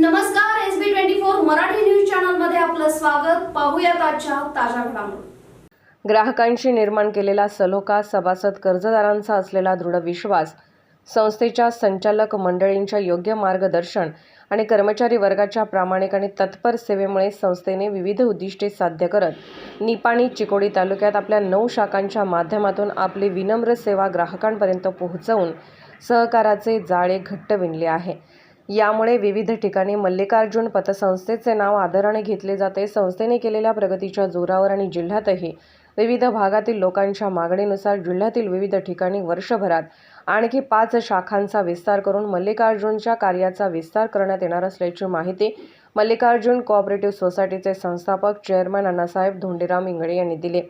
नमस्कार S B twenty four Marathi news चॅनलमध्ये आपलं स्वागत. पाहूयात आजच्या ताज्या घडामोडी. ग्राहकांशी निर्माण केलेला सलोखा सभासद कर्जदारांचा असलेला दृढ विश्वास संस्थेच्या संचालक मंडळींच्या योग्य मार्गदर्शन आणि कर्मचारी वर्गाच्या प्रामाणिक आणि तत्पर सेवेमुळे संस्थेने विविध उद्दिष्टे साध्य करत निपाणी चिकोडी तालुक्यात आपल्या नऊ शाखांच्या माध्यमातून आपली विनम्र सेवा ग्राहकांपर्यंत पोहोचवून सहकाराचे जाळे घट्ट विणले आहे. यामुळे विविध ठिकाणी मल्लिकार्जुन पतसंस्थेचे नाव आदराने घेतले जाते. संस्थेने केलेल्या प्रगतीच्या जोरावर आणि जिल्ह्यातही विविध भागातील लोकांच्या मागणीनुसार जिल्ह्यातील विविध ठिकाणी वर्षभरात आणखी पाच शाखांचा विस्तार करून मल्लिकार्जुनच्या कार्याचा विस्तार करण्यात येणार असल्याची माहिती मल्लिकार्जुन कोऑपरेटिव्ह सोसायटीचे संस्थापक चेअरमन अण्णासाहेब धोंडीराम इंगळे यांनी दिले.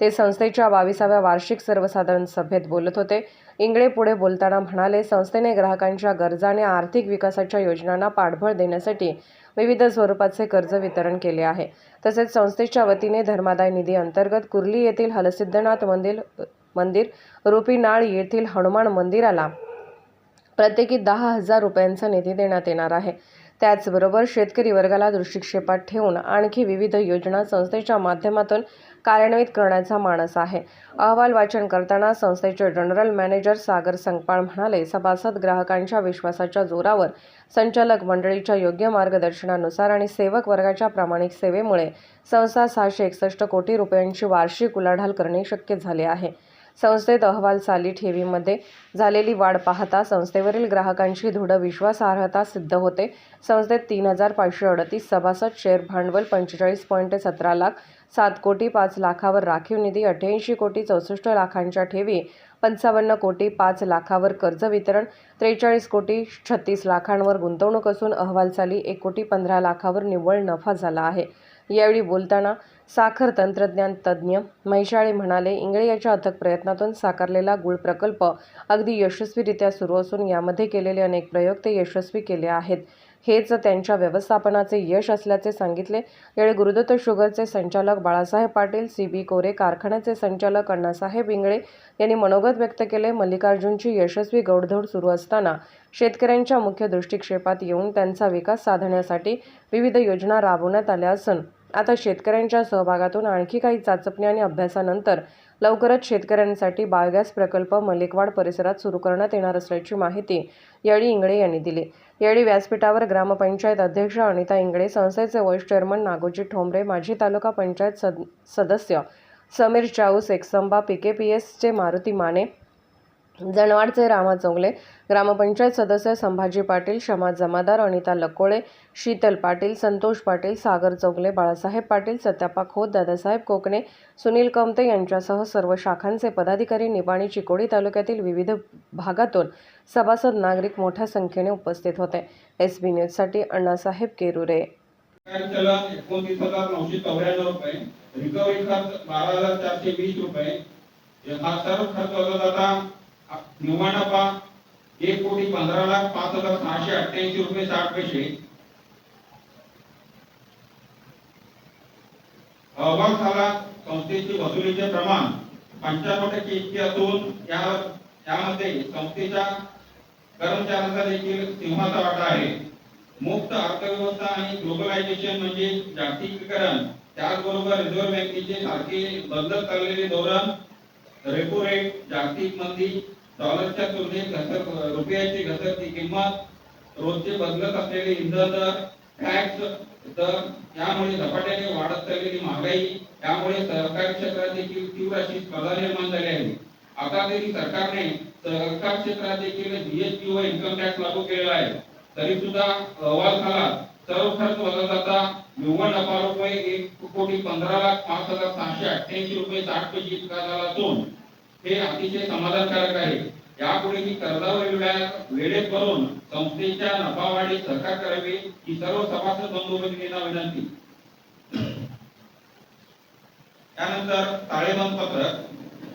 ते संस्थेच्या बावीसाव्या वार्षिक सर्वसाधारण सभेत बोलत होते. इंगळे पुढे बोलताना म्हणाले संस्थेने ग्राहकांच्या गरजा आणि आर्थिक विकासाच्या योजनांना पाठबळ देण्यासाठी विविध स्वरूपाचे कर्ज वितरण केले आहे. तसेच संस्थेच्या वतीने धर्मादाय निधी अंतर्गत कुर्ली येथील हलसिद्धनाथ मंदिर मंदिर रुपीनाळ येथील हनुमान मंदिराला प्रत्येकी दहा हजार रुपयांचा निधी देण्यात येणार आहे. त्याचबरोबर शेतकरी वर्गाला दृष्टिक्षेपात ठेवून आणखी विविध योजना संस्थेच्या माध्यमातून कार्यान्वित करण्याचा मानस आहे. अहवाल वाचन करताना संस्थेचे जनरल मॅनेजर सागर संगपाळ म्हणाले सभासद ग्राहकांच्या विश्वासाच्या जोरावर संचालक मंडळीच्या योग्य मार्गदर्शनानुसार आणि सेवक वर्गाच्या प्रामाणिक सेवेमुळे संस्था सहाशे एकसष्ट कोटी रुपयांची वार्षिक उलाढाल करणे शक्य झाले आहे. संस्थेत अहवाल चाली ठेवीमध्ये झालेली वाढ पाहता संस्थेवरील ग्राहकांची दृढ विश्वासार्हता सिद्ध होते. संस्थेत तीन हजार पाचशे अडतीस सभासद शेअर भांडवल पंचेचाळीस पॉईंट सतरा लाख सात कोटी पाच लाखावर राखीव निधी अठ्ठ्याऐंशी कोटी चौसष्ट लाखांच्या ठेवी पंचावन्न कोटी पाच लाखावर कर्ज वितरण त्रेचाळीस कोटी छत्तीस लाखांवर गुंतवणूक असून अहवाल चाली एक कोटी पंधरा लाखावर निव्वळ नफा झाला आहे. यावेळी बोलताना साखर तंत्रज्ञान तज्ज्ञ महिशाळे म्हणाले इंगळे याच्या अथक प्रयत्नातून साकारलेला गुळ प्रकल्प अगदी यशस्वीरित्या सुरू असून यामध्ये केलेले अनेक प्रयोग ते यशस्वी केले आहेत. हेच त्यांच्या व्यवस्थापनाचे यश असल्याचे सांगितले. यावेळी गुरुदत्त शुगरचे संचालक बाळासाहेब पाटील सी बी कोरे कारखान्याचे संचालक अण्णासाहेब इंगळे यांनी मनोगत व्यक्त केले. मल्लिकार्जुनची यशस्वी गौडधौड सुरू असताना शेतकऱ्यांच्या मुख्य दृष्टिक्षेपात येऊन त्यांचा विकास साधण्यासाठी विविध योजना राबवण्यात आल्या असून आता शेतकऱ्यांच्या सहभागातून आणखी काही चाचपणी आणि अभ्यासानंतर लवकरच शेतकऱ्यांसाठी बायोगॅस प्रकल्प मलिकवाड परिसरात सुरू करण्यात येणार असल्याची माहिती यावेळी इंगळे यांनी दिली. यावेळी व्यासपीठावर ग्रामपंचायत अध्यक्ष अनिता इंगळे संस्थेचे व्हाईस चेअरमन नागोजी ठोंबरे माजी तालुका पंचायत सद सदस्य Sameer Chaus Ekasamba P K P एसचे मारुती माने जनवाडचे रामा चोंगले ग्रामपंचायत सदस्य संभाजी पाटील शमा जमादार अनिता लकोळे शीतल पाटील संतोष पाटील सागर चौगले बाळासाहेब पाटील सत्यापा खोत दादासाहेब कोकणे सुनील कमते यांच्यासह सर्व शाखांचे पदाधिकारी निपाणी चिकोडी तालुक्यातील विविध भागातून सभासद नागरिक मोठ्या संख्येने उपस्थित होते. एस बी न्यूजसाठी अण्णासाहेब केरुरे. एकोणतीस हजार नऊशे चौऱ्याण्णव रुपये रिकव्हरी खर्च बारा हजार चारशे वीस रुपये हा सर्व खर्च होता जाता निव्वळ नफा एक कोटी पंधरा लाख पाच हजार सहाशे अठ्ठ्याऐंशी रुपये साठ पैसे. अहवाल झाला संस्थेचे वसुलीचे प्रमाण पंच्याण्णव टक्के इतके असून या यामध्ये संस्थेच्या कर्मचाऱ्यांचा देखील सिंहाचा वाटा आहे. मुक्त अर्थव्यवस्था आणि ग्लोबलायझेशन म्हणजे जागतिकीकरण त्याचबरोबर रिझर्व्ह बँकेचे सारखे बदलत चाललेले धोरण रेपो रेट जागतिक मंदी डॉलरच्या तुलनेत घसर रुपयाची घसरती किंमत रोजचे बदलत असलेले इंधन दर टॅक्स दर यामुळे झपाट्याने वाढत चाललेली महागाई यामुळे सहकारी क्षेत्रात देखील तीव्र अशी स्पर्धा निर्माण झाली आहे. आता तरी सरकारने सहकार क्षेत्रात देखील जीएसटी व इन्कम टॅक्स लागू केलेला आहे. तरी सुद्धा अहवाल खाला सर्व खर्च वजा जाता निव्वळ नफा रुपये एक कोटी पंधरा लाख पाच हजार सहाशे अठ्ठ्याऐंशी रुपये साठ पैसे इतका झाला असून हे अतिशय समाधानकारक आहे. यापुढे ही कर्जावरील वेळेत भरून संस्थेच्या नफावाढीत सहकार करावी ही सर्व सभासद बंधूभगिनींना विनंती. त्यानंतर ताळेबंद पत्रक.